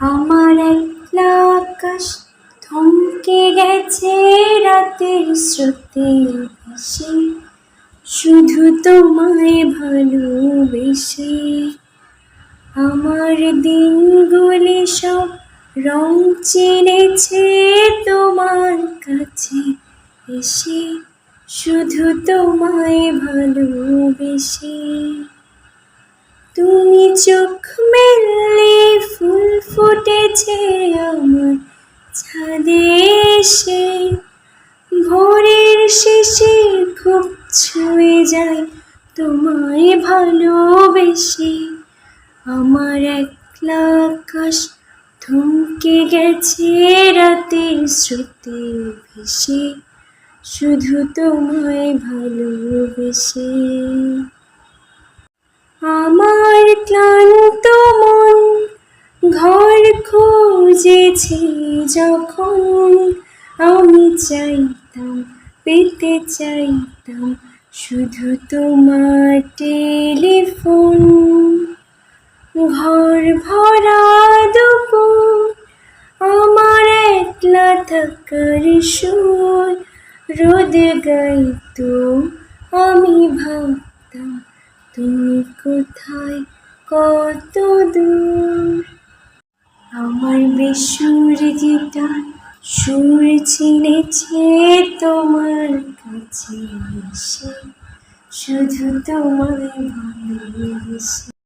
আমার একলা আকাশ থমকে গেছে রাতের স্রোতে ভেসে। শুধু তোমায় ভালোবেসে আমার দিনগুলি সব রং চিনেছে তোমার কাছে এসে। শুধু তোমায় ভালোবেসে। তুমি চোখ মেললে ফুল ফুটেছে আমার ছাদে এসে ভোরের শেষে খুব ছুঁয়ে যায় তোমায় ভালোবেসে। আমার একলা আকাশ থমকে গেছে রাতের স্রোতে ভেসে। শুধু তোমায় ভালোবেসে। আমার খুঁজেছে যখন আমি চাইতাম, পেতে চাইতাম শুধু তোমার টেলিফোন। ঘর ভরা দুপুর, আমার একলা থাকার সুর, রোদ গাইতো আমি ভাবতাম, তুমি কোথায় কত দূর? আমার বেসুর গিটার সুর চিনেছে তোমার কাছে এসে শুধু তোমার ভালোবেসে।